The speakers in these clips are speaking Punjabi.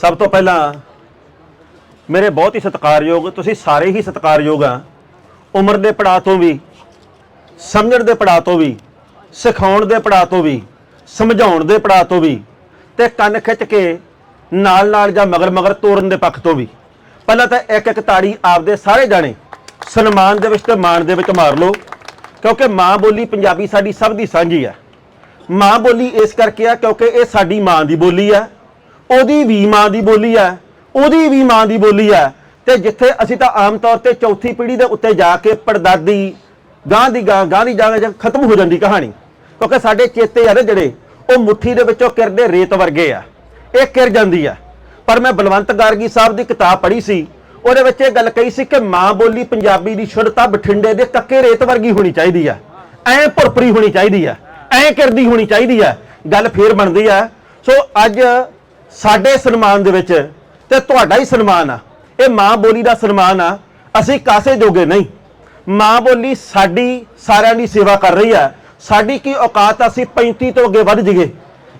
ਸਭ ਤੋਂ ਪਹਿਲਾਂ ਮੇਰੇ ਬਹੁਤ ਹੀ ਸਤਿਕਾਰਯੋਗ, ਤੁਸੀਂ ਸਾਰੇ ਹੀ ਸਤਿਕਾਰਯੋਗ ਆ। ਉਮਰ ਦੇ ਪੜਾਅ ਤੋਂ ਵੀ, ਸਮਝਣ ਦੇ ਪੜਾਅ ਤੋਂ ਵੀ, ਸਿਖਾਉਣ ਦੇ ਪੜਾਅ ਤੋਂ ਵੀ, ਸਮਝਾਉਣ ਦੇ ਪੜਾਅ ਤੋਂ ਵੀ ਤੇ ਕੰਨ ਖਿੱਚ ਕੇ ਨਾਲ ਨਾਲ ਜਾਂ ਮਗਰ ਮਗਰ ਤੋਰਨ ਦੇ ਪੱਖ ਤੋਂ ਵੀ। ਪਹਿਲਾਂ ਤਾਂ ਇੱਕ ਇੱਕ ਤਾੜੀ ਆਪਦੇ ਸਾਰੇ ਜਾਣੇ ਸਨਮਾਨ ਦੇ ਵਿੱਚ ਤੇ ਮਾਣ ਦੇ ਵਿੱਚ ਮਾਰ ਲਓ, ਕਿਉਂਕਿ ਮਾਂ ਬੋਲੀ ਪੰਜਾਬੀ ਸਾਡੀ ਸਭ ਦੀ ਸਾਂਝੀ ਆ। ਮਾਂ ਬੋਲੀ ਇਸ ਕਰਕੇ ਆ ਕਿਉਂਕਿ ਇਹ ਸਾਡੀ ਮਾਂ ਦੀ ਬੋਲੀ ਆ। ਉਹਦੀ ਵੀ ਮਾਂ ਦੀ ਬੋਲੀ ਹੈ, ਉਹਦੀ ਵੀ ਮਾਂ ਦੀ ਬੋਲੀ ਹੈ। ਤੇ ਜਿੱਥੇ ਅਸੀਂ ਤਾਂ ਆਮ ਤੌਰ ਤੇ ਚੌਥੀ ਪੀੜ੍ਹੀ ਦੇ ਉੱਤੇ ਜਾ ਕੇ ਪੜਦਾਦੀ ਗਾਂ ਦੀ ਗਾਂ ਗਾਂ ਦੀ ਜਾਂ ਜਾਂ ਖਤਮ ਹੋ ਜਾਂਦੀ ਕਹਾਣੀ। ਕਿਉਂਕਿ ਸਾਡੇ ਚੇਤੇ ਆ ਨਾ ਜਿਹੜੇ, ਉਹ ਮੁੱਠੀ ਦੇ ਵਿੱਚੋਂ ਕਿਰਦੇ ਰੇਤ ਵਰਗੇ ਆ। ਇਹ ਕਿਰ ਜਾਂਦੀ ਆ। ਪਰ ਮੈਂ ਬਲਵੰਤ ਗਾਰਗੀ ਸਾਹਿਬ ਦੀ ਕਿਤਾਬ ਪੜ੍ਹੀ ਸੀ, ਉਹਦੇ ਵਿੱਚ ਇਹ ਗੱਲ ਕਹੀ ਸੀ ਕਿ ਮਾਂ ਬੋਲੀ ਪੰਜਾਬੀ ਦੀ ਸ਼ੁੱਧਤਾ ਬਠਿੰਡੇ ਦੇ ਕੱਕੇ ਰੇਤ ਵਰਗੀ ਹੋਣੀ ਚਾਹੀਦੀ ਆ। ਐ ਭੁਰਪਰੀ ਹੋਣੀ ਚਾਹੀਦੀ ਆ, ਐ ਕਿਰਦੀ ਹੋਣੀ ਚਾਹੀਦੀ ਆ। ਗੱਲ ਫੇਰ ਬਣਦੀ ਆ। ਸੋ ਅੱਜ ਸਾਡੇ ਸਨਮਾਨ ਦੇ ਵਿੱਚ ਤੇ ਤੁਹਾਡਾ ਹੀ ਸਨਮਾਨ ਆ। ਇਹ ਮਾਂ ਬੋਲੀ ਦਾ ਸਨਮਾਨ ਆ। ਅਸੀਂ ਕਾਸੇ ਜੋਗੇ ਨਹੀਂ। ਮਾਂ ਬੋਲੀ ਸਾਡੀ ਸਾਰਿਆਂ ਦੀ ਸੇਵਾ ਕਰ ਰਹੀ ਆ। ਸਾਡੀ ਕੀ ਔਕਾਤ ਅਸੀਂ 35 ਤੋਂ ਅੱਗੇ ਵੱਧ ਜੀਏ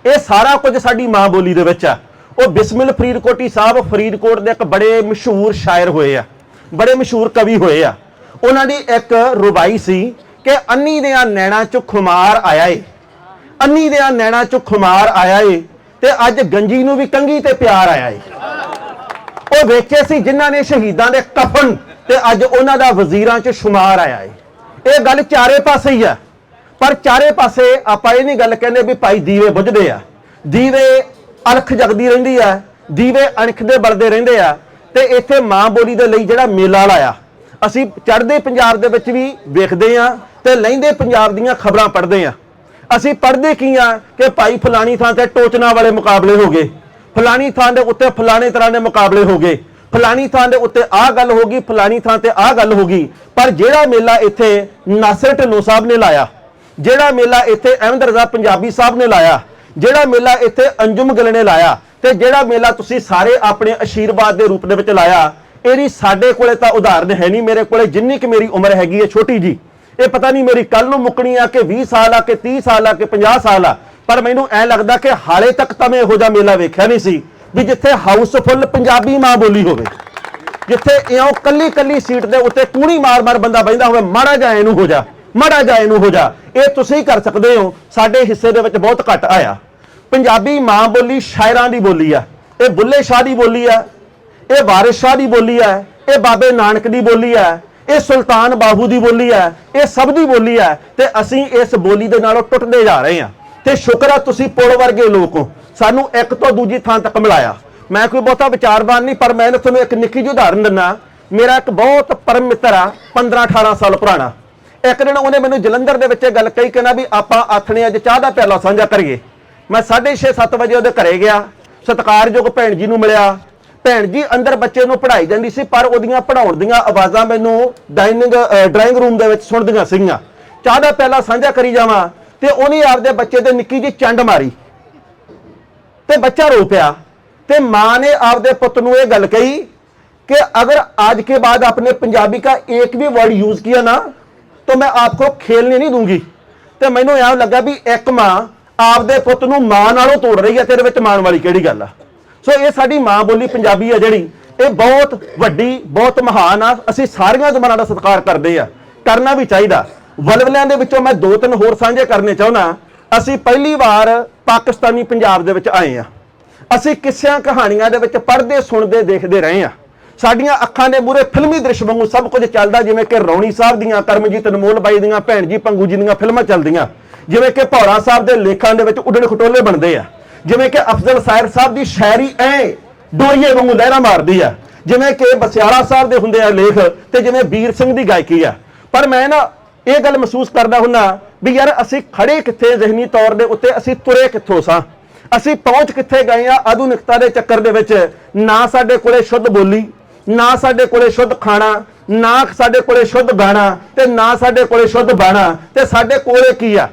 ਇਹ ਸਾਰਾ ਕੁਝ ਸਾਡੀ ਮਾਂ ਬੋਲੀ ਦੇ ਵਿੱਚ ਆ। ਉਹ ਬਿਸਮਿਲ ਫਰੀਦਕੋਟੀ ਸਾਹਿਬ ਫਰੀਦਕੋਟ ਦੇ ਇੱਕ ਬੜੇ ਮਸ਼ਹੂਰ ਸ਼ਾਇਰ ਹੋਏ ਆ। ਬੜੇ ਮਸ਼ਹੂਰ ਕਵੀ ਹੋਏ ਆ। ਉਹਨਾਂ ਦੀ ਇੱਕ ਰੁਬਾਈ ਸੀ ਕਿ ਅੰਨੀ ਦੇ ਨੈਣਾ ਚ ਖੁਮਾਰ ਆਇਆ ਏ। ਅੰਨੀ ਦੇ ਨੈਣਾ ਚ ਖੁਮਾਰ ਆਇਆ ਏ। ਤੇ ਅੱਜ ਗੰਜੀ ਨੂੰ ਵੀ ਕੰਗੀ ਤੇ ਪਿਆਰ ਆਇਆ ਏ। ਉਹ ਵੇਖੇ ਸੀ ਜਿਨ੍ਹਾਂ ਨੇ ਸ਼ਹੀਦਾਂ ਦੇ ਕਫਨ ਤੇ ਅੱਜ ਉਹਨਾਂ ਦਾ ਵਜ਼ੀਰਾਂ 'ਚ ਸ਼ੁਮਾਰ ਆਇਆ ਏ। ਇਹ ਗੱਲ ਚਾਰੇ ਪਾਸੇ ਹੀ ਆ। ਪਰ ਚਾਰੇ ਪਾਸੇ ਆਪਾਂ ਇਹ ਨਹੀਂ ਗੱਲ ਕਹਿੰਦੇ ਵੀ ਭਾਈ ਦੀਵੇ ਬੁਝਦੇ ਆ। ਦੀਵੇ ਅਣਖ ਜਗਦੀ ਰਹਿੰਦੀ ਆ, ਦੀਵੇ ਅਣਖ ਦੇ ਬਲਦੇ ਰਹਿੰਦੇ ਆ ਤੇ ਇੱਥੇ ਮਾਂ ਬੋਲੀ ਦੇ ਲਈ ਜਿਹੜਾ ਮੇਲਾ ਲਾਇਆ। ਅਸੀਂ ਚੜ੍ਹਦੇ ਪੰਜਾਬ ਦੇ ਵਿੱਚ ਵੀ ਵੇਖਦੇ ਆ ਤੇ ਲਹਿੰਦੇ ਪੰਜਾਬ ਦੀਆਂ ਖਬਰਾਂ ਪੜ੍ਹਦੇ ਆ। ਅਸੀਂ ਪੜ੍ਹਦੇ ਕੀ ਆ ਕਿ ਭਾਈ ਫਲਾਣੀ ਥਾਂ ਤੇ ਟੋਚਨਾ ਵਾਲੇ ਮੁਕਾਬਲੇ ਹੋ ਗਏ। ਫਲਾਣੀ ਥਾਂ ਦੇ ਉੱਤੇ ਫਲਾਣੇ ਤਰ੍ਹਾਂ ਦੇ ਮੁਕਾਬਲੇ ਹੋ ਗਏ। ਫਲਾਣੀ ਥਾਂ ਦੇ ਉੱਤੇ ਆਹ ਗੱਲ ਹੋ ਗਈ, ਫਲਾਣੀ ਥਾਂ ਤੇ ਆਹ ਗੱਲ ਹੋ ਗਈ। ਪਰ ਜਿਹੜਾ ਮੇਲਾ ਇੱਥੇ ਨਾਸਰ ਢਿੱਲੋਂ ਸਾਹਿਬ ਨੇ ਲਾਇਆ, ਜਿਹੜਾ ਮੇਲਾ ਇੱਥੇ ਅਹਿਮਦ ਰਜ਼ਾ ਪੰਜਾਬੀ ਸਾਹਿਬ ਨੇ ਲਾਇਆ, ਜਿਹੜਾ ਮੇਲਾ ਇੱਥੇ ਅੰਜੁਮ ਗਿੱਲ ਨੇ ਲਾਇਆ ਤੇ ਜਿਹੜਾ ਮੇਲਾ ਤੁਸੀਂ ਸਾਰੇ ਆਪਣੇ ਅਸ਼ੀਰਵਾਦ ਦੇ ਰੂਪ ਦੇ ਵਿੱਚ ਲਾਇਆ, ਇਹਦੀ ਸਾਡੇ ਕੋਲੇ ਤਾਂ ਉਦਾਹਰਨ ਹੈ ਨਹੀਂ ਮੇਰੇ ਕੋਲੇ, ਜਿੰਨੀ ਕਿ ਮੇਰੀ ਉਮਰ ਹੈਗੀ ਹੈ ਛੋਟੀ ਜੀ। ਇਹ ਪਤਾ ਨਹੀਂ ਮੇਰੀ ਕੱਲ ਨੂੰ ਮੁੱਕਣੀ ਆ ਕਿ 20 ਸਾਲ ਆ ਕਿ 30 ਸਾਲ ਆ ਕਿ 50 ਸਾਲ ਆ, ਪਰ ਮੈਨੂੰ ਐ ਲੱਗਦਾ ਕਿ ਹਾਲੇ ਤੱਕ ਤਾਂ ਮੈਂ ਇਹੋ ਜਿਹਾ ਮੇਲਾ ਵੇਖਿਆ ਨਹੀਂ ਸੀ ਵੀ ਜਿੱਥੇ ਹਾਊਸਫੁੱਲ ਪੰਜਾਬੀ ਮਾਂ ਬੋਲੀ ਹੋਵੇ। ਜਿੱਥੇ ਇਉਂ ਕੱਲੀ ਕੱਲੀ ਸੀਟ ਦੇ ਉੱਤੇ ਕੂਣੀ ਮਾਰ-ਮਾਰ ਬੰਦਾ ਬੈਂਦਾ ਹੋਵੇ, ਮਾੜਾ ਜਾ ਇਹਨੂੰ ਹੋ ਜਾ, ਮਾੜਾ ਜਾ ਇਹਨੂੰ ਹੋ ਜਾ। ਇਹ ਤੁਸੀਂ ਕਰ ਸਕਦੇ ਹੋ, ਸਾਡੇ ਹਿੱਸੇ ਦੇ ਵਿੱਚ ਬਹੁਤ ਘੱਟ ਆਇਆ। ਪੰਜਾਬੀ ਮਾਂ ਬੋਲੀ ਸ਼ਾਇਰਾਂ ਦੀ ਬੋਲੀ ਆ, ਇਹ ਬੁੱਲੇ ਸ਼ਾਹ ਦੀ ਬੋਲੀ ਆ, ਇਹ ਵਾਰਿਸ ਸ਼ਾਹ ਦੀ ਬੋਲੀ ਆ, ਇਹ ਬਾਬੇ ਨਾਨਕ ਦੀ ਬੋਲੀ ਆ ਇਹ ਸੁਲਤਾਨ ਬਾਬੂ ਦੀ ਬੋਲੀ ਹੈ, ਇਹ ਸਭ ਦੀ ਬੋਲੀ ਹੈ ਤੇ ਅਸੀਂ ਇਸ ਬੋਲੀ ਦੇ ਨਾਲੋਂ ਟੁੱਟਦੇ ਜਾ ਰਹੇ ਹਾਂ। ਤੇ ਸ਼ੁਕਰ ਆ ਤੁਸੀਂ ਪੁਲ ਵਰਗੇ ਲੋਕ ਹੋ। ਸਾਨੂੰ ਇੱਕ ਤੋਂ ਦੂਜੀ ਥਾਂ ਤੱਕ ਮਿਲਾਇਆ। ਮੈਂ ਕੋਈ ਬਹੁਤਾ ਵਿਚਾਰਵਾਨ ਨਹੀਂ, ਪਰ ਮੈਂ ਤੁਹਾਨੂੰ ਇੱਕ ਨਿੱਕੀ ਜਿਹੀ ਉਦਾਹਰਨ ਦਿੰਨਾ ਮੇਰਾ ਇੱਕ ਬਹੁਤ ਪਰਮ ਮਿੱਤਰ ਆ 15 18 ਸਾਲ ਪੁਰਾਣਾ। ਇੱਕ ਦਿਨ ਉਹਨੇ ਮੈਨੂੰ ਜਲੰਧਰ ਦੇ ਵਿੱਚ ਇਹ ਗੱਲ ਕਹੀ ਕਿ ਵੀ ਆਪਾਂ ਆਥਣੇ ਅੱਜ ਚਾਹ ਦਾ ਪਿਆਲਾ ਸਾਂਝਾ ਕਰੀਏ। ਮੈਂ 6:30 7 ਵਜੇ ਉਹਦੇ ਘਰੇ ਗਿਆ। ਸਤਿਕਾਰਯੋਗ ਭੈਣ ਜੀ ਨੂੰ ਮਿਲਿਆ। ਭੈਣ ਜੀ ਅੰਦਰ ਬੱਚੇ ਨੂੰ ਪੜ੍ਹਾਈ ਜਾਂਦੀ ਸੀ ਪਰ ਉਹਦੀਆਂ ਪੜਾਉਣ ਦੀਆਂ ਆਵਾਜ਼ਾਂ ਮੈਨੂੰ ਡਾਈਨਿੰਗ ਡਰਾਇੰਗ ਰੂਮ ਦੇ ਵਿੱਚ ਸੁਣਦੀਆਂ ਸੀਗੀਆਂ ਚਾਹ ਦਾ ਪਿਆਲਾ ਸਾਂਝਾ ਕਰੀ ਜਾਵਾਂ ਤੇ ਉਹਨੇ ਆਪਦੇ ਬੱਚੇ ਤੇ ਨਿੱਕੀ ਜਿਹੀ ਚੰਡ ਮਾਰੀ ਤੇ ਬੱਚਾ ਰੋ ਪਿਆ ਤੇ ਮਾਂ ਨੇ ਆਪਦੇ ਪੁੱਤ ਨੂੰ ਇਹ ਗੱਲ ਕਹੀ कि अगर आज के बाद आपने पंजाबी का एक भी वर्ड यूज किया ना तो मैं आपको खेलने नहीं दूंगी ਤੇ ਮੈਨੂੰ ਐਂ ਲੱਗਾ ਵੀ ਇੱਕ ਮਾਂ ਆਪਦੇ ਪੁੱਤ ਨੂੰ ਮਾਂ ਨਾਲੋਂ ਤੋੜ ਰਹੀ ਹੈ ਤੇਰੇ ਵਿੱਚ ਮਾਣ ਵਾਲੀ ਕਿਹੜੀ ਗੱਲ ਆ ਸੋ ਇਹ ਸਾਡੀ ਮਾਂ ਬੋਲੀ ਪੰਜਾਬੀ ਆ ਜਿਹੜੀ, ਇਹ ਬਹੁਤ ਵੱਡੀ, ਬਹੁਤ ਮਹਾਨ ਆ। ਅਸੀਂ ਸਾਰੀਆਂ ਜ਼ਬਾਨਾਂ ਦਾ ਸਤਿਕਾਰ ਕਰਦੇ ਆ। ਕਰਨਾ ਵੀ ਚਾਹੀਦਾ। ਵਲਵਲਿਆਂ ਦੇ ਵਿੱਚੋਂ ਮੈਂ ਦੋ ਤਿੰਨ ਹੋਰ ਸਾਂਝੇ ਕਰਨੇ ਚਾਹੁੰਦਾ ਅਸੀਂ ਪਹਿਲੀ ਵਾਰ ਪਾਕਿਸਤਾਨੀ ਪੰਜਾਬ ਦੇ ਵਿੱਚ ਆਏ ਆ। ਅਸੀਂ ਕਿਸਿਆਂ ਕਹਾਣੀਆਂ ਦੇ ਵਿੱਚ ਪੜ੍ਹਦੇ, ਸੁਣਦੇ, ਦੇਖਦੇ ਰਹੇ ਆ। ਸਾਡੀਆਂ ਅੱਖਾਂ ਦੇ ਮੂਹਰੇ ਫਿਲਮੀ ਦ੍ਰਿਸ਼ ਵਾਂਗੂ ਸਭ ਕੁਝ ਚੱਲਦਾ, ਜਿਵੇਂ ਕਿ ਰੌਣੀ ਸਾਹਿਬ ਦੀਆਂ, ਕਰਮਜੀਤ ਅਨਮੋਲ ਬਾਈ ਦੀਆਂ, ਭੈਣ ਜੀ, ਪੰਗੂ ਜੀ ਦੀਆਂ ਫਿਲਮਾਂ ਚੱਲਦੀਆਂ। ਜਿਵੇਂ ਕਿ ਭੌਰਾ ਸਾਹਿਬ ਦੇ ਲੇਖਾਂ ਦੇ ਵਿੱਚ ਉੱਡਣ ਖਟੋਲੇ ਬਣਦੇ ਆ। ਜਿਵੇਂ ਕਿ ਅਫਜ਼ਲ ਸਾਇਰ ਸਾਹਿਬ ਦੀ ਸ਼ਾਇਰੀ ਐ, ਡੋਰੀਏ ਵਾਂਗੂ ਲਹਿਰਾ ਮਾਰਦੀ ਆ। ਜਿਵੇਂ ਕਿ ਬਸਿਆਲਾ ਸਾਹਿਬ ਦੇ ਹੁੰਦੇ ਆ ਲੇਖ ਤੇ ਜਿਵੇਂ ਵੀਰ ਸਿੰਘ ਦੀ ਗਾਇਕੀ ਆ। ਪਰ ਮੈਂ ਨਾ ਇਹ ਗੱਲ ਮਹਿਸੂਸ ਕਰਦਾ ਹੁੰਨਾ ਵੀ ਯਾਰ ਅਸੀਂ ਖੜੇ ਕਿੱਥੇ ਜ਼ਹਿਨੀ ਤੌਰ ਦੇ ਉੱਤੇ, ਅਸੀਂ ਤੁਰੇ ਕਿੱਥੋਂ ਸਾਂ? ਅਸੀਂ ਪਹੁੰਚ ਕਿੱਥੇ ਗਏ ਆ ਆਧੁਨਿਕਤਾ ਦੇ ਚੱਕਰ ਦੇ ਵਿੱਚ? ਨਾ ਸਾਡੇ ਕੋਲੇ ਸ਼ੁੱਧ ਬੋਲੀ, ਨਾ ਸਾਡੇ ਕੋਲੇ ਸ਼ੁੱਧ ਖਾਣਾ, ਨਾ ਸਾਡੇ ਕੋਲੇ ਸ਼ੁੱਧ ਗਾਣਾ ਤੇ ਨਾ ਸਾਡੇ ਕੋਲੇ ਸ਼ੁੱਧ ਬਾਣਾ ਤੇ ਸਾਡੇ ਕੋਲੇ ਕੀ ਆ?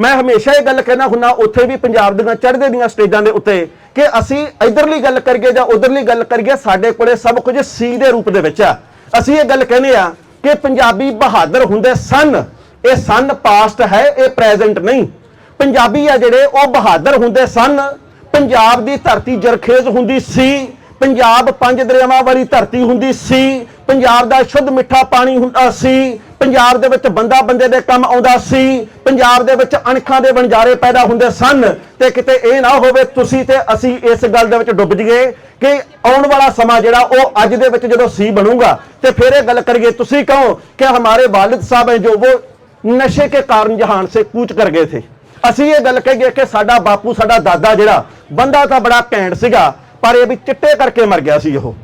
ਮੈਂ ਹਮੇਸ਼ਾ ਇਹ ਗੱਲ ਕਹਿਣਾ ਹੁੰਨਾ, ਉੱਥੇ ਵੀ ਪੰਜਾਬ ਦੀਆਂ ਚੜ੍ਹਦੇ ਦੀਆਂ ਸਟੇਜਾਂ ਦੇ ਉੱਤੇ ਕਿ ਅਸੀਂ ਇਧਰਲੀ ਗੱਲ ਕਰੀਏ ਜਾਂ ਉਧਰਲੀ ਗੱਲ ਕਰੀਏ, ਸਾਡੇ ਕੋਲੇ ਸਭ ਕੁਝ ਸੀ ਦੇ ਰੂਪ ਦੇ ਵਿੱਚ ਆ। ਅਸੀਂ ਇਹ ਗੱਲ ਕਹਿੰਦੇ ਆ ਕਿ ਪੰਜਾਬੀ ਬਹਾਦਰ ਹੁੰਦੇ ਸਨ। ਇਹ ਸਨ ਪਾਸਟ ਹੈ, ਇਹ ਪ੍ਰੈਜ਼ੈਂਟ ਨਹੀਂ। ਪੰਜਾਬੀ ਆ ਜਿਹੜੇ, ਉਹ ਬਹਾਦਰ ਹੁੰਦੇ ਸਨ। ਪੰਜਾਬ ਦੀ ਧਰਤੀ ਜਰਖੇਜ਼ ਹੁੰਦੀ ਸੀ। ਪੰਜਾਬ ਪੰਜ ਦਰਿਆਵਾਂ ਵਾਲੀ ਧਰਤੀ ਹੁੰਦੀ ਸੀ। ਪੰਜਾਬ ਦਾ ਸ਼ੁੱਧ ਮਿੱਠਾ ਪਾਣੀ ਹੁੰਦਾ ਸੀ। ਪੰਜਾਬ ਦੇ ਵਿੱਚ ਬੰਦਾ ਬੰਦੇ ਦੇ ਕੰਮ ਆਉਂਦਾ ਸੀ, ਪੰਜਾਬ ਦੇ ਵਿੱਚ ਅਣਖਾਂ ਦੇ ਵਣਜਾਰੇ ਪੈਦਾ ਹੁੰਦੇ ਸਨ ਤੇ ਕਿਤੇ ਇਹ ਨਾ ਹੋਵੇ ਤੁਸੀਂ ਤੇ ਅਸੀਂ ਇਸ ਗੱਲ ਦੇ ਵਿੱਚ ਡੁੱਬ ਜਾਈਏ ਕਿ ਆਉਣ ਵਾਲਾ ਸਮਾਂ ਜਿਹੜਾ ਉਹ ਅੱਜ ਦੇ ਵਿੱਚ ਜਦੋਂ ਸੀ ਬਣੂਗਾ ਤੇ ਫਿਰ ਇਹ ਗੱਲ ਕਰੀਏ, ਤੁਸੀਂ ਕਹੋ ਕਿ ਹਮਾਰੇ ਵਾਲਿਦ ਸਾਹਿਬ ਹੈ ਜੋ ਉਹ ਨਸ਼ੇ ਕੇ ਕਾਰਨ ਜਹਾਨ ਸੇ ਕੂਚ ਕਰ ਗਏ ਥੇ। ਅਸੀਂ ਇਹ ਗੱਲ ਕਹੀਏ ਕਿ ਸਾਡਾ ਬਾਪੂ, ਸਾਡਾ ਦਾਦਾ ਜਿਹੜਾ, ਬੰਦਾ ਤਾਂ ਬੜਾ ਘੈਂਟ ਸੀਗਾ, ਪਰ ਇਹ ਵੀ ਚਿੱਟੇ ਕਰਕੇ ਮਰ ਗਿਆ ਸੀ ਉਹ।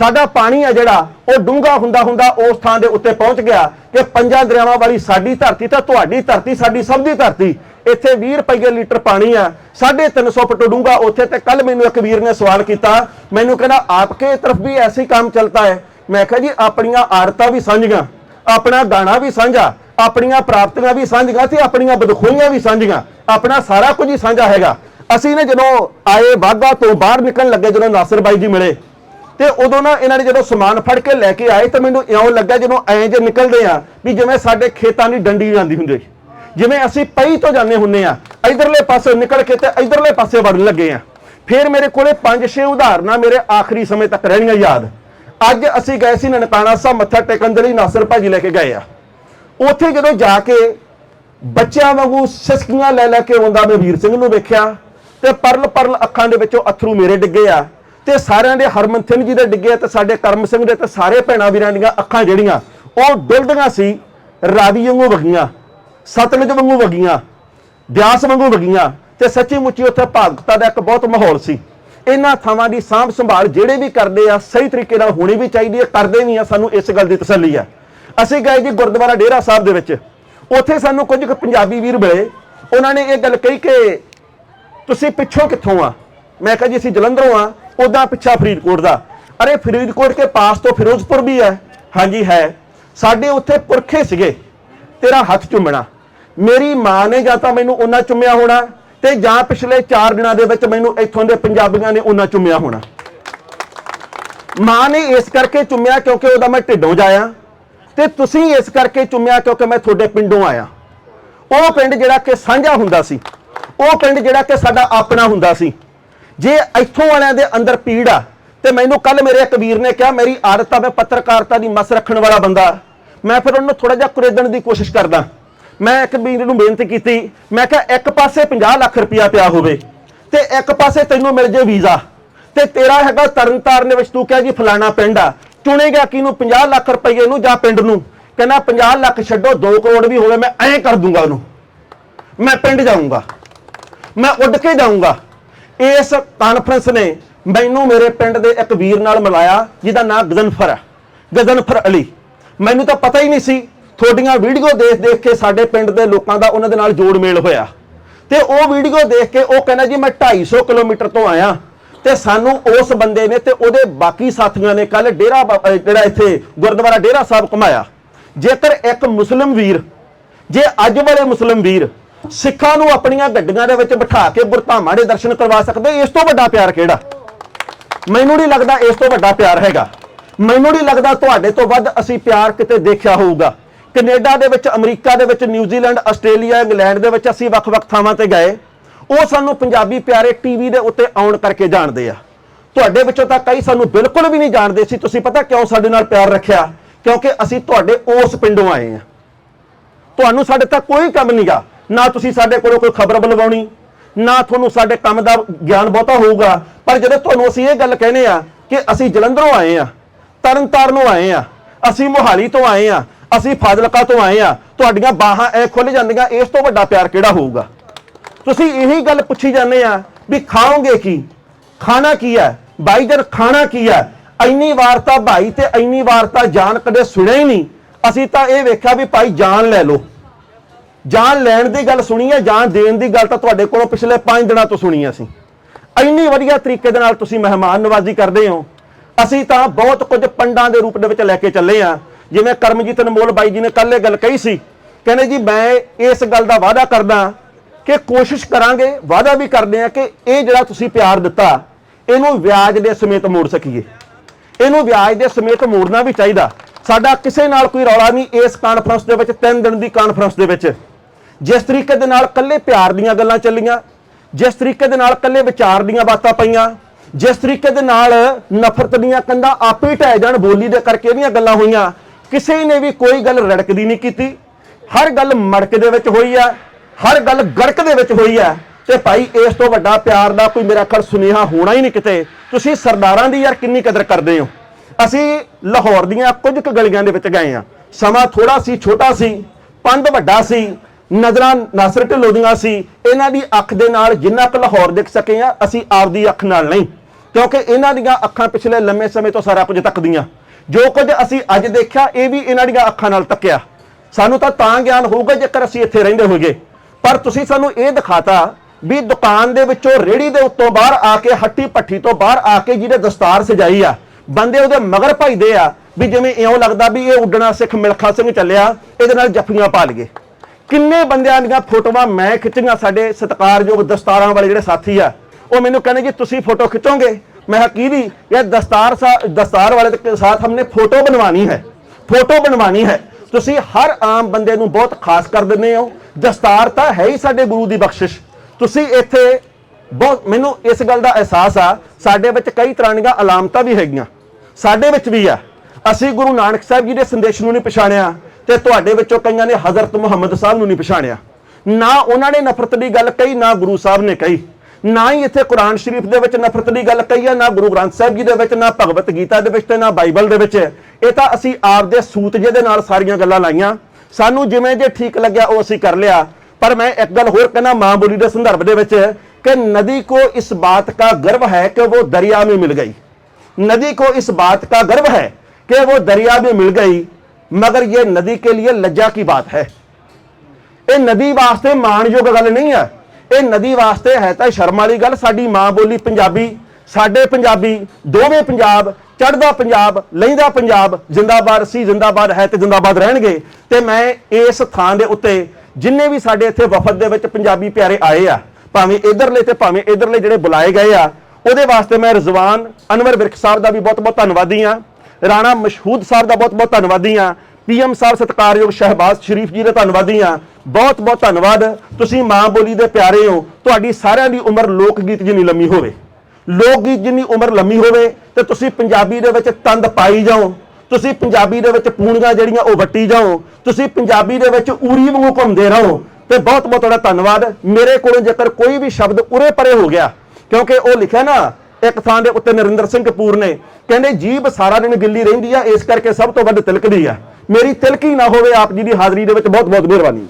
ਸਾਡਾ ਪਾਣੀ ਆ ਜਿਹੜਾ, ਉਹ ਡੂੰਘਾ ਹੁੰਦਾ ਹੁੰਦਾ ਉਸ ਥਾਂ ਦੇ ਉੱਤੇ ਪਹੁੰਚ ਗਿਆ ਕਿ ਪੰਜਾਂ ਦਰਿਆਵਾਂ ਵਾਲੀ ਸਾਡੀ ਧਰਤੀ ਤਾਂ ਤੁਹਾਡੀ ਧਰਤੀ, ਸਾਡੀ ਸਭ ਦੀ ਧਰਤੀ, ਇੱਥੇ 20 ਰੁਪਏ ਲੀਟਰ ਪਾਣੀ ਆ। 350 ਫੁੱਟ ਡੂੰਘਾ ਉੱਥੇ ਤੇ ਕੱਲ ਮੈਨੂੰ ਇੱਕ ਵੀਰ ਨੇ ਸਵਾਲ ਕੀਤਾ, ਮੈਨੂੰ ਕਹਿੰਦਾ, ਆਪਕੇ ਤਰਫ ਵੀ ਐਸੀ ਕੰਮ ਚਲਤਾ ਹੈ? ਮੈਂ ਕਿਹਾ, ਜੀ, ਆਪਣੀਆਂ ਆੜਤਾਂ ਵੀ ਸਾਂਝੀਆਂ ਆਪਣਾ ਗਾਣਾ ਵੀ ਸਾਂਝਾ ਆਪਣੀਆਂ ਪ੍ਰਾਪਤੀਆਂ ਵੀ ਸਾਂਝੀਆਂ ਤੇ ਆਪਣੀਆਂ ਬਦਖੋਈਆਂ ਵੀ ਸਾਂਝੀਆਂ ਆਪਣਾ ਸਾਰਾ ਕੁਝ ਹੀ ਸਾਂਝਾ ਹੈਗਾ। ਅਸੀਂ ਨੇ ਜਦੋਂ ਆਏ ਬਾਗਾ ਤੋਂ ਬਾਹਰ ਨਿਕਲਣ ਲੱਗੇ, ਜਦੋਂ ਨਾਸਰ ਬਾਈ ਜੀ ਮਿਲੇ ਤੇ ਉਦੋਂ ਨਾ ਇਹਨਾਂ ਨੇ ਜਦੋਂ ਸਮਾਨ ਫੜ ਕੇ ਲੈ ਕੇ ਆਏ ਤਾਂ ਮੈਨੂੰ ਇਉਂ ਲੱਗਾ ਜਦੋਂ ਐਂ ਜੇ ਨਿਕਲਦੇ ਆ ਵੀ ਜਿਵੇਂ ਸਾਡੇ ਖੇਤਾਂ ਦੀ ਡੰਡੀ ਜਾਂਦੀ ਹੁੰਦੀ ਜਿਵੇਂ ਅਸੀਂ ਪਈ ਤੋਂ ਜਾਂਦੇ ਹੁੰਨੇ ਆ, ਇਧਰਲੇ ਪਾਸੇ ਨਿਕਲ ਕੇ ਤੇ ਇਧਰਲੇ ਪਾਸੇ ਵੜਨ ਲੱਗੇ ਆ। ਫਿਰ ਮੇਰੇ ਕੋਲੇ 5-6 ਉਦਾਹਰਨਾਂ ਮੇਰੇ ਆਖਰੀ ਸਮੇਂ ਤੱਕ ਰਹਿਣੀਆਂ ਯਾਦ। ਅੱਜ ਅਸੀਂ ਗਏ ਸੀ ਨਨਕਾਣਾ ਸਾਹਿਬ, ਮੱਥਾ ਟੇਕਣ ਦੇ ਲਈ ਨਾਸਰ ਭਾਜੀ ਲੈ ਕੇ ਗਏ ਆ। ਉੱਥੇ ਜਦੋਂ ਜਾ ਕੇ ਬੱਚਿਆਂ ਵਾਂਗੂ ਸਿਸਕੀਆਂ ਲੈ ਲੈ ਕੇ ਆਉਂਦਾ ਮੈਂ ਵੀਰ ਸਿੰਘ ਨੂੰ ਵੇਖਿਆ ਤੇ ਪਰਲ ਪਰਲ ਅੱਖਾਂ ਦੇ ਵਿੱਚੋਂ ਅਥਰੂ ਮੇਰੇ ਡਿੱਗੇ ਆ। ਤੇ ਸਾਰਿਆਂ ਦੇ ਹਰਮਨ ਸਿੰਘ ਜੀ ਦੇ ਡਿੱਗੇ ਆ ਤੇ ਸਾਡੇ ਕਰਮ ਸਿੰਘ ਦੇ ਤੇ ਸਾਰੇ ਭੈਣਾਂ ਵੀਰਾਂ ਦੀਆਂ ਅੱਖਾਂ ਜਿਹੜੀਆਂ, ਉਹ ਡੁੱਲਦੀਆਂ ਸੀ, ਰਾਵੀ ਵਾਂਗੂ ਵਗੀਆਂ, ਸਤਲੁਜ ਵਾਂਗੂ ਵਗੀਆਂ, ਬਿਆਸ ਵਾਂਗੂ ਵਗੀਆਂ ਤੇ ਸੱਚੀ ਮੁੱਚੀ ਉੱਥੇ ਭਾਗਤਾ ਦਾ ਇੱਕ ਬਹੁਤ ਮਾਹੌਲ ਸੀ। ਇਹਨਾਂ ਥਾਵਾਂ ਦੀ ਸਾਂਭ ਸੰਭਾਲ ਜਿਹੜੇ ਵੀ ਕਰਦੇ ਆ, ਸਹੀ ਤਰੀਕੇ ਨਾਲ ਹੋਣੀ ਵੀ ਚਾਹੀਦੀ ਹੈ, ਕਰਦੇ ਵੀ ਆ, ਸਾਨੂੰ ਇਸ ਗੱਲ ਦੀ ਤਸੱਲੀ ਆ ਅਸੀਂ ਗਏ ਜੀ ਗੁਰਦੁਆਰਾ ਡੇਰਾ ਸਾਹਿਬ ਦੇ ਵਿੱਚ। ਉੱਥੇ ਸਾਨੂੰ ਕੁਝ ਕੁ ਪੰਜਾਬੀ ਵੀਰ ਮਿਲੇ। ਉਹਨਾਂ ਨੇ ਇਹ ਗੱਲ ਕਹੀ ਕਿ ਤੁਸੀਂ ਪਿੱਛੋਂ ਕਿੱਥੋਂ ਆ? ਮੈਂ ਕਿਹਾ ਜੀ, ਅਸੀਂ ਜਲੰਧਰੋਂ ਆ। ਉਦਾਂ ਪਿੱਛਾ ਫਰੀਦਕੋਟ ਦਾ। ਅਰੇ ਫਰੀਦਕੋਟ ਕੇ ਪਾਸ ਤੋਂ ਫਿਰੋਜ਼ਪੁਰ ਵੀ ਹੈ। ਹਾਂਜੀ, ਹੈ। ਸਾਡੇ ਉੱਥੇ ਪੁਰਖੇ ਸੀਗੇ। ਤੇਰਾ ਹੱਥ ਚੁੰਮਣਾ। ਮੇਰੀ ਮਾਂ ਨੇ ਜਾਂ ਤਾਂ ਮੈਨੂੰ ਉਹਨਾਂ ਚੁੰਮਿਆ ਹੋਣਾ ਤੇ ਜਾਂ ਪਿਛਲੇ 4 ਦਿਨਾਂ ਦੇ ਵਿੱਚ ਮੈਨੂੰ ਇੱਥੋਂ ਦੇ ਪੰਜਾਬੀਆਂ ਨੇ ਉਹਨਾਂ ਚੁੰਮਿਆ ਹੋਣਾ। ਮਾਂ ਨੇ ਇਸ ਕਰਕੇ ਚੁੰਮਿਆ ਕਿਉਂਕਿ ਉਹਦਾ ਮੈਂ ਢਿੱਡੋਂ ਜਾਇਆ ਤੇ ਤੁਸੀਂ ਇਸ ਕਰਕੇ ਚੁੰਮਿਆ ਕਿਉਂਕਿ ਮੈਂ ਤੁਹਾਡੇ ਪਿੰਡੋਂ ਆਇਆ। ਉਹ ਪਿੰਡ ਜਿਹੜਾ ਕਿ ਸਾਂਝਾ ਹੁੰਦਾ ਸੀ, ਉਹ ਪਿੰਡ ਜਿਹੜਾ ਕਿ ਸਾਡਾ ਆਪਣਾ ਹੁੰਦਾ ਸੀ। ਜੇ ਇੱਥੋਂ ਵਾਲਿਆਂ ਦੇ ਅੰਦਰ ਪੀੜ ਆ, ਤੇ ਮੈਨੂੰ ਕੱਲ ਮੇਰੇ ਇੱਕ ਵੀਰ ਨੇ ਕਿਹਾ, ਮੇਰੀ ਆਦਤ ਆ, ਮੈਂ ਪੱਤਰਕਾਰਤਾ ਦੀ ਮਸ ਰੱਖਣ ਵਾਲਾ ਬੰਦਾ ਮੈਂ ਫਿਰ ਉਹਨੂੰ ਥੋੜਾ ਜਿਹਾ ਕੁਰੇਦਣ ਦੀ ਕੋਸ਼ਿਸ਼ ਕਰਦਾ। ਮੈਂ ਇੱਕ ਵੀਰ ਨੂੰ ਬੇਨਤੀ ਕੀਤੀ, ਮੈਂ ਕਿਹਾ, ਇੱਕ ਪਾਸੇ 50 ਲੱਖ ਰੁਪਇਆ ਪਿਆ ਹੋਵੇ, ਤੇ ਇੱਕ ਪਾਸੇ ਤੈਨੂੰ ਮਿਲ ਜੇ ਵੀਜ਼ਾ, ਤੇ ਤੇਰਾ ਹੈਗਾ ਤਰਨਤਾਰਨ ਦੇ ਵਿੱਚ ਤੂੰ ਕਿਹਾ ਜੀ ਫਲਾਣਾ ਪਿੰਡ ਆ। ਚੁਣੇਗਾ ਕਿਹਨੂੰ? 50 ਲੱਖ ਰੁਪਏ ਨੂੰ ਜਾਂ ਪਿੰਡ ਨੂੰ? ਕਹਿੰਦਾ 50 ਲੱਖ ਛੱਡੋ 2 ਕਰੋੜ ਵੀ ਹੋਵੇ, ਮੈਂ ਐਂ ਕਰ ਦੂੰਗਾ ਉਹਨੂੰ। ਮੈਂ ਪਿੰਡ ਜਾਊਂਗਾ। ਮੈਂ ਉੱਡ ਕੇ ਜਾਊਂਗਾ। ਇਸ ਕਾਨਫਰੰਸ ਨੇ ਮੈਨੂੰ ਮੇਰੇ ਪਿੰਡ ਦੇ ਇੱਕ ਵੀਰ ਨਾਲ ਮਿਲਾਇਆ, ਜਿਹਦਾ ਨਾਮ ਗਜ਼ਨਫਰ ਹੈ। ਗਜ਼ਨਫਰ ਅਲੀ। ਮੈਨੂੰ ਤਾਂ ਪਤਾ ਹੀ ਨਹੀਂ ਸੀ, ਤੁਹਾਡੀਆਂ ਵੀਡੀਓ ਦੇਖ ਦੇਖ ਕੇ ਸਾਡੇ ਪਿੰਡ ਦੇ ਲੋਕਾਂ ਦਾ ਉਹਨਾਂ ਦੇ ਨਾਲ ਜੋੜ ਮੇਲ ਹੋਇਆ। ਤੇ ਉਹ ਵੀਡੀਓ ਦੇਖ ਕੇ ਉਹ ਕਹਿੰਦਾ ਜੀ, ਮੈਂ 250 ਕਿਲੋਮੀਟਰ ਤੋਂ ਆਇਆ। ਤੇ ਸਾਨੂੰ ਉਸ ਬੰਦੇ ਨੇ ਤੇ ਉਹਦੇ ਬਾਕੀ ਸਾਥੀਆਂ ਨੇ ਕੱਲ ਡੇਰਾ ਜਿਹੜਾ ਇੱਥੇ ਗੁਰਦੁਆਰਾ ਡੇਰਾ ਸਾਹਿਬ ਘੁਮਾਇਆ। ਜੇਕਰ ਇੱਕ ਮੁਸਲਿਮ ਵੀਰ, ਜੇ ਅੱਜ ਵਾਲੇ ਮੁਸਲਿਮ ਵੀਰ ਸਿੱਖਾਂ ਨੂੰ ਆਪਣੀਆਂ ਗੱਡੀਆਂ ਦੇ ਵਿੱਚ ਬਿਠਾ ਕੇ ਗੁਰਧਾਮਾਂ ਦੇ ਦਰਸ਼ਨ ਕਰਵਾ ਸਕਦੇ? ਇਸ ਤੋਂ ਵੱਡਾ ਪਿਆਰ ਕਿਹੜਾ? ਮੈਨੂੰ ਨਹੀਂ ਲੱਗਦਾ ਇਸ ਤੋਂ ਵੱਡਾ ਪਿਆਰ ਹੈਗਾ। ਮੈਨੂੰ ਨਹੀਂ ਲੱਗਦਾ ਤੁਹਾਡੇ ਤੋਂ ਵੱਧ ਅਸੀਂ ਪਿਆਰ ਕਿਤੇ ਦੇਖਿਆ ਹੋਊਗਾ। ਕੈਨੇਡਾ ਦੇ ਵਿੱਚ, ਅਮਰੀਕਾ ਦੇ ਵਿੱਚ, ਨਿਊਜ਼ੀਲੈਂਡ, ਆਸਟ੍ਰੇਲੀਆ, ਇੰਗਲੈਂਡ ਦੇ ਵਿੱਚ ਅਸੀਂ ਵੱਖ-ਵੱਖ ਥਾਵਾਂ ਤੇ ਗਏ। ਉਹ ਸਾਨੂੰ ਪੰਜਾਬੀ ਪਿਆਰੇ ਟੀਵੀ ਦੇ ਉੱਤੇ ਆਉਣ ਕਰਕੇ ਜਾਣਦੇ ਆ। ਤੁਹਾਡੇ ਵਿੱਚੋਂ ਤਾਂ ਕਈ ਸਾਨੂੰ ਬਿਲਕੁਲ ਵੀ ਨਹੀਂ ਜਾਣਦੇ ਸੀ। ਤੁਸੀਂ ਪਤਾ ਕਿਉਂ ਸਾਡੇ ਨਾਲ ਪਿਆਰ ਰੱਖਿਆ? ਕਿਉਂਕਿ ਅਸੀਂ ਤੁਹਾਡੇ ਉਸ ਪਿੰਡੋਂ ਆਏ ਆ। ਤੁਹਾਨੂੰ ਸਾਡੇ ਤਾਂ ਕੋਈ ਕੰਮ ਨਹੀਂਗਾ ਨਾ ਤੁਸੀਂ ਸਾਡੇ ਕੋਲੋਂ ਕੋਈ ਖਬਰ ਬੁਲਵਾਉਣੀ, ਨਾ ਤੁਹਾਨੂੰ ਸਾਡੇ ਕੰਮ ਦਾ ਗਿਆਨ ਬਹੁਤਾ ਹੋਊਗਾ। ਪਰ ਜਦੋਂ ਤੁਹਾਨੂੰ ਅਸੀਂ ਇਹ ਗੱਲ ਕਹਿੰਦੇ ਆ ਕਿ ਅਸੀਂ ਜਲੰਧਰੋਂ ਆਏ ਆ, ਤਰਨਤਾਰਨੋਂ ਆਏ ਆ, ਅਸੀਂ ਮੋਹਾਲੀ ਤੋਂ ਆਏ ਆ, ਅਸੀਂ ਫਾਜ਼ਿਲਕਾ ਤੋਂ ਆਏ ਆ, ਤੁਹਾਡੀਆਂ ਬਾਹਾਂ ਐ ਖੁੱਲ ਜਾਂਦੀਆਂ, ਇਸ ਤੋਂ ਵੱਡਾ ਪਿਆਰ ਕਿਹੜਾ ਹੋਊਗਾ? ਤੁਸੀਂ ਇਹੀ ਗੱਲ ਪੁੱਛੀ ਜਾਂਦੇ ਆ ਵੀ ਖਾਓਗੇ ਕੀ? ਖਾਣਾ ਕੀ ਹੈ? ਬਾਈ ਜਨ ਖਾਣਾ ਕੀ ਹੈ? ਇੰਨੀ ਵਾਰ ਤਾਂ ਭਾਈ ਤੇ ਇੰਨੀ ਵਾਰ ਤਾਂ ਜਾਨ ਕਦੇ ਸੁਣਿਆ ਹੀ ਨਹੀਂ। ਅਸੀਂ ਤਾਂ ਇਹ ਵੇਖਿਆ ਵੀ ਭਾਈ ਜਾਨ ਲੈ ਲਓ। ਜਾਨ ਲੈਣ ਦੀ ਗੱਲ ਸੁਣੀ ਹੈ ਜਾਨ ਦੇਣ ਦੀ ਗੱਲ ਤਾਂ ਤੁਹਾਡੇ ਕੋਲੋਂ ਪਿਛਲੇ 5 ਦਿਨਾਂ ਤੋਂ ਸੁਣੀ ਅਸੀਂ। ਇੰਨੀ ਵਧੀਆ ਤਰੀਕੇ ਦੇ ਨਾਲ ਤੁਸੀਂ ਮਹਿਮਾਨ ਨਵਾਜ਼ੀ ਕਰਦੇ ਹੋ। ਅਸੀਂ ਤਾਂ ਬਹੁਤ ਕੁਝ ਪੰਡਾਂ ਦੇ ਰੂਪ ਦੇ ਵਿੱਚ ਲੈ ਕੇ ਚੱਲੇ ਆ ਜਿਵੇਂ ਕਰਮਜੀਤ ਅਨਮੋਲ ਬਾਈ ਜੀ ਨੇ ਕੱਲ ਇਹ ਗੱਲ ਕਹੀ ਸੀ, ਕਹਿੰਦੇ ਜੀ ਮੈਂ ਇਸ ਗੱਲ ਦਾ ਵਾਅਦਾ ਕਰਦਾ ਕਿ ਕੋਸ਼ਿਸ਼ ਕਰਾਂਗੇ, ਵਾਅਦਾ ਵੀ ਕਰਦੇ ਆ ਕਿ ਇਹ ਜਿਹੜਾ ਤੁਸੀਂ ਪਿਆਰ ਦਿੱਤਾ, ਇਹਨੂੰ ਵਿਆਜ ਦੇ ਸਮੇਤ ਮੋੜ ਸਕੀਏ। ਇਹਨੂੰ ਵਿਆਜ ਦੇ ਸਮੇਤ ਮੋੜਨਾ ਵੀ ਚਾਹੀਦਾ। ਸਾਡਾ ਕਿਸੇ ਨਾਲ ਕੋਈ ਰੌਲਾ ਨਹੀਂ ਇਸ ਕਾਨਫਰੰਸ ਦੇ ਵਿੱਚ 3 ਦਿਨ ਦੀ ਕਾਨਫਰੰਸ ਦੇ ਵਿੱਚ। ਜਿਸ ਤਰੀਕੇ ਦੇ ਨਾਲ ਕੱਲੇ ਪਿਆਰ ਦੀਆਂ ਗੱਲਾਂ ਚੱਲੀਆਂ, ਜਿਸ ਤਰੀਕੇ ਦੇ ਨਾਲ ਕੱਲੇ ਵਿਚਾਰ ਦੀਆਂ ਬਾਤਾਂ ਪਈਆਂ, ਜਿਸ ਤਰੀਕੇ ਦੇ ਨਾਲ ਨਫ਼ਰਤ ਦੀਆਂ ਕੰਧਾਂ ਆਪੇ ਢਹਿ ਜਾਣ, ਬੋਲੀ ਦੇ ਕਰਕੇ ਇਹਦੀਆਂ ਗੱਲਾਂ ਹੋਈਆਂ, ਕਿਸੇ ਨੇ ਵੀ ਕੋਈ ਗੱਲ ਰੜਕਦੀ ਨਹੀਂ ਕੀਤੀ। ਹਰ ਗੱਲ ਮੜਕ ਦੇ ਵਿੱਚ ਹੋਈ ਆ, ਹਰ ਗੱਲ ਗੜਕ ਦੇ ਵਿੱਚ ਹੋਈ ਆ। ਤੇ ਭਾਈ, ਇਸ ਤੋਂ ਵੱਡਾ ਪਿਆਰ ਦਾ ਕੋਈ ਮੇਰਾ ਖਰ ਸੁਨੇਹਾ ਹੋਣਾ ਹੀ ਨਹੀਂ ਕਿਤੇ। ਤੁਸੀਂ ਸਰਦਾਰਾਂ ਦੀ ਯਾਰ ਕਿੰਨੀ ਕਦਰ ਕਰਦੇ ਹੋ? ਅਸੀਂ ਲਾਹੌਰ ਦੀਆਂ ਕੁਝ ਕੁ ਗਲੀਆਂ ਦੇ ਵਿੱਚ ਗਏ ਆ। ਸਮਾਂ ਥੋੜਾ ਸੀ, ਛੋਟਾ ਸੀ ਪੰਦ ਵੱਡਾ ਸੀ। ਨਜ਼ਰਾਂ ਨਾਸਰ ਢਿੱਲੋਂ ਦੀਆਂ ਸੀ। ਇਹਨਾਂ ਦੀ ਅੱਖ ਦੇ ਨਾਲ ਜਿੰਨਾ ਕੁ ਲਾਹੌਰ ਦੇਖ ਸਕੇ ਆ, ਅਸੀਂ ਆਪਦੀ ਅੱਖ ਨਾਲ ਨਹੀਂ। ਕਿਉਂਕਿ ਇਹਨਾਂ ਦੀਆਂ ਅੱਖਾਂ ਪਿਛਲੇ ਲੰਮੇ ਸਮੇਂ ਤੋਂ ਸਾਰਾ ਕੁਝ ਤੱਕਦੀਆਂ। ਜੋ ਕੁਝ ਅਸੀਂ ਅੱਜ ਦੇਖਿਆ, ਇਹ ਵੀ ਇਹਨਾਂ ਦੀਆਂ ਅੱਖਾਂ ਨਾਲ ਤੱਕਿਆ। ਸਾਨੂੰ ਤਾਂ ਤਾਂ ਗਿਆਨ ਹੋਊਗਾ ਜੇਕਰ ਅਸੀਂ ਇੱਥੇ ਰਹਿੰਦੇ ਹੋਈਏ। ਪਰ ਤੁਸੀਂ ਸਾਨੂੰ ਇਹ ਦਿਖਾਤਾ ਵੀ ਦੁਕਾਨ ਦੇ ਵਿੱਚੋਂ ਰੇੜੀ ਦੇ ਉੱਤੋਂ ਬਾਹਰ ਆ ਕੇ, ਹੱਟੀ ਪੱਠੀ ਤੋਂ ਬਾਹਰ ਆ ਕੇ ਜਿਹਦੇ ਦਸਤਾਰ ਸਜਾਈ ਆ। ਬੰਦੇ ਉਹਦੇ ਮਗਰ ਭਜਦੇ ਆ ਵੀ ਜਿਵੇਂ ਇਉਂ ਲੱਗਦਾ ਵੀ ਇਹ ਉੱਡਣਾ ਸਿੱਖ ਮਿਲਖਾ ਸਿੰਘ ਚੱਲਿਆ, ਇਹਦੇ ਨਾਲ ਜੱਫੀਆਂ ਪਾ ਲਈਏ। ਕਿੰਨੇ ਬੰਦਿਆਂ ਦੀਆਂ ਫੋਟੋਆਂ ਮੈਂ ਖਿੱਚੀਆਂ ਸਾਡੇ ਸਤਿਕਾਰਯੋਗ ਦਸਤਾਰਾਂ ਵਾਲੇ ਜਿਹੜੇ ਸਾਥੀ ਆ, ਉਹ ਮੈਨੂੰ ਕਹਿੰਦੇ ਜੀ ਤੁਸੀਂ ਫੋਟੋ ਖਿੱਚੋਗੇ? ਮੈਂ ਕਿਹਾ ਕਿਹਦੀ ਇਹ ਦਸਤਾਰ ਸਾ- ਦਸਤਾਰ ਵਾਲੇ ਦੇ ਸਾਥ ਹਮਨੇ ਫੋਟੋ ਬਣਵਾਣੀ ਹੈ। ਫੋਟੋ ਬਣਵਾਣੀ ਹੈ। ਤੁਸੀਂ ਹਰ ਆਮ ਬੰਦੇ ਨੂੰ ਬਹੁਤ ਖਾਸ ਕਰ ਦਿੰਦੇ ਹੋ। ਦਸਤਾਰ ਤਾਂ ਹੈ ਹੀ ਸਾਡੇ ਗੁਰੂ ਦੀ ਬਖਸ਼ਿਸ਼। ਤੁਸੀਂ ਇੱਥੇ ਬਹੁਤ, ਮੈਨੂੰ ਇਸ ਗੱਲ ਦਾ ਅਹਿਸਾਸ ਆ, ਸਾਡੇ ਵਿੱਚ ਕਈ ਤਰ੍ਹਾਂ ਦੀਆਂ ਅਲਾਮਤਾਂ ਵੀ ਹੈਗੀਆਂ। ਸਾਡੇ ਵਿੱਚ ਵੀ ਆ। ਅਸੀਂ ਗੁਰੂ ਨਾਨਕ ਸਾਹਿਬ ਜੀ ਦੇ ਸੰਦੇਸ਼ ਨੂੰ ਨਹੀਂ ਪਛਾਣਿਆ। ਤੇ ਤੁਹਾਡੇ ਵਿੱਚੋਂ ਕਈਆਂ ਨੇ ਹਜ਼ਰਤ ਮੁਹੰਮਦ ਸਾਹਿਬ ਨੂੰ ਨਹੀਂ ਪਛਾਣਿਆ। ਨਾ ਉਹਨਾਂ ਨੇ ਨਫ਼ਰਤ ਦੀ ਗੱਲ ਕਹੀ, ਨਾ ਗੁਰੂ ਸਾਹਿਬ ਨੇ ਕਹੀ। ਨਾ ਹੀ ਇੱਥੇ ਕੁਰਾਨ ਸ਼ਰੀਫ ਦੇ ਵਿੱਚ ਨਫ਼ਰਤ ਦੀ ਗੱਲ ਕਹੀ ਹੈ ਨਾ ਗੁਰੂ ਗ੍ਰੰਥ ਸਾਹਿਬ ਜੀ ਦੇ ਵਿੱਚ, ਨਾ ਭਗਵਤ ਗੀਤਾ ਦੇ ਵਿੱਚ ਤੇ ਨਾ ਬਾਈਬਲ ਦੇ ਵਿੱਚ। ਇਹ ਤਾਂ ਅਸੀਂ ਆਪ ਦੇ ਸੂਤ ਜੇ ਦੇ ਨਾਲ ਸਾਰੀਆਂ ਗੱਲਾਂ ਲਾਈਆਂ। ਸਾਨੂੰ ਜਿਵੇਂ ਜੇ ਠੀਕ ਲੱਗਿਆ, ਉਹ ਅਸੀਂ ਕਰ ਲਿਆ। ਪਰ ਮੈਂ ਇੱਕ ਗੱਲ ਹੋਰ ਕਹਿਣਾ ਮਾਂ ਬੋਲੀ ਦੇ ਸੰਦਰਭ ਦੇ ਵਿੱਚ ਕਿ ਨਦੀ ਕੋ ਇਸ ਬਾਤ ਦਾ ਗਰਵ ਹੈ ਕਿ ਉਹ ਦਰਿਆ ਮੇ ਮਿਲ ਗਈ। ਨਦੀ ਕੋ ਇਸ ਬਾਤ ਦਾ ਗਰਵ ਹੈ ਕਿ ਉਹ ਦਰਿਆ ਮੇ ਮਿਲ ਗਈ। ਮਗਰ ਇਹ ਨਦੀ ਕੇ ਲਈ ਲੱਜਾ ਕੀ ਬਾਤ ਹੈ ਇਹ ਨਦੀ ਵਾਸਤੇ ਮਾਣਯੋਗ ਗੱਲ ਨਹੀਂ ਹੈ ਇਹ ਨਦੀ ਵਾਸਤੇ ਹੈ ਤਾਂ ਸ਼ਰਮ ਵਾਲੀ ਗੱਲ ਸਾਡੀ ਮਾਂ ਬੋਲੀ ਪੰਜਾਬੀ ਸਾਡੇ ਪੰਜਾਬੀ ਦੋਵੇਂ ਪੰਜਾਬ ਚੜਦਾ ਪੰਜਾਬ ਲਹਿੰਦਾ ਪੰਜਾਬ ਜਿੰਦਾਬਾਦ ਸੀ ਜਿੰਦਾਬਾਦ ਹੈ ਤੇ ਜਿੰਦਾਬਾਦ ਰਹਿਣਗੇ ਤੇ ਮੈਂ ਇਸ ਥਾਂ ਦੇ ਉੱਤੇ ਜਿੰਨੇ ਵੀ ਸਾਡੇ ਇੱਥੇ ਵਫਦ ਦੇ ਵਿੱਚ ਪੰਜਾਬੀ ਪਿਆਰੇ ਆਏ ਆ ਭਾਵੇਂ ਇਧਰਲੇ ਤੇ ਭਾਵੇਂ ਇਧਰਲੇ ਜਿਹੜੇ ਬੁਲਾਏ ਗਏ ਆ ਉਹਦੇ ਵਾਸਤੇ ਮੈਂ ਰਜ਼ਵਾਨ ਅਨਵਰ ਬਿਰਖ ਸਾਹਿਬ ਦਾ ਵੀ ਬਹੁਤ ਬਹੁਤ ਧੰਨਵਾਦੀ ਆ ਰਾਣਾ ਮਸ਼ਹੂਦ ਸਾਹਿਬ ਦਾ ਬਹੁਤ ਬਹੁਤ ਧੰਨਵਾਦੀ ਆ ਪੀਐਮ ਸਾਹਿਬ ਸਤਿਕਾਰਯੋਗ ਸ਼ਹਿਬਾਜ਼ ਸ਼ਰੀਫ ਜੀ ਦਾ ਧੰਨਵਾਦੀ ਆ ਬਹੁਤ ਬਹੁਤ ਧੰਨਵਾਦ। ਤੁਸੀਂ ਮਾਂ ਬੋਲੀ ਦੇ ਪਿਆਰੇ ਹੋ। ਤੁਹਾਡੀ ਸਾਰਿਆਂ ਦੀ ਉਮਰ ਲੋਕ ਗੀਤ ਜਿੰਨੀ ਲੰਮੀ ਹੋਵੇ। ਲੋਕ ਗੀਤ ਜਿੰਨੀ ਉਮਰ ਲੰਮੀ ਹੋਵੇ ਤੇ ਤੁਸੀਂ ਪੰਜਾਬੀ ਦੇ ਵਿੱਚ ਤੰਦ ਪਾਈ ਜਾਓ। ਤੁਸੀਂ ਪੰਜਾਬੀ ਦੇ ਵਿੱਚ ਪੂਣੀਆਂ ਜਿਹੜੀਆਂ ਉਹ ਵੱਟੀ ਜਾਓ। ਤੁਸੀਂ ਪੰਜਾਬੀ ਦੇ ਵਿੱਚ ਉਰੀ ਵਾਂਗੂ ਘੁੰਮਦੇ ਰਹੋ। ਤੇ ਬਹੁਤ ਬਹੁਤ ਤੁਹਾਡਾ ਧੰਨਵਾਦ। ਮੇਰੇ ਕੋਲੋਂ ਜੇਕਰ ਕੋਈ ਵੀ ਸ਼ਬਦ ਉਰੇ ਪਰੇ ਹੋ ਗਿਆ, ਕਿਉਂਕਿ ਉਹ ਲਿਖਿਆ ਨਾ ਇੱਕ ਥਾਂ ਦੇ ਉੱਤੇ ਨਰਿੰਦਰ ਸਿੰਘ ਕਪੂਰ ਨੇ ਕਹਿੰਦੇ ਜੀਬ ਸਾਰਾ ਦਿਨ ਗਿੱਲੀ ਰਹਿੰਦੀ ਆ, ਇਸ ਕਰਕੇ ਸਭ ਤੋਂ ਵੱਧ ਤਿਲਕਦੀ ਆ। ਮੇਰੀ ਤਿਲਕੀ ਨਾ ਹੋਵੇ ਆਪ ਜੀ ਦੀ ਹਾਜ਼ਰੀ ਦੇ ਵਿੱਚ ਬਹੁਤ ਬਹੁਤ ਮਿਹਰਬਾਨੀ।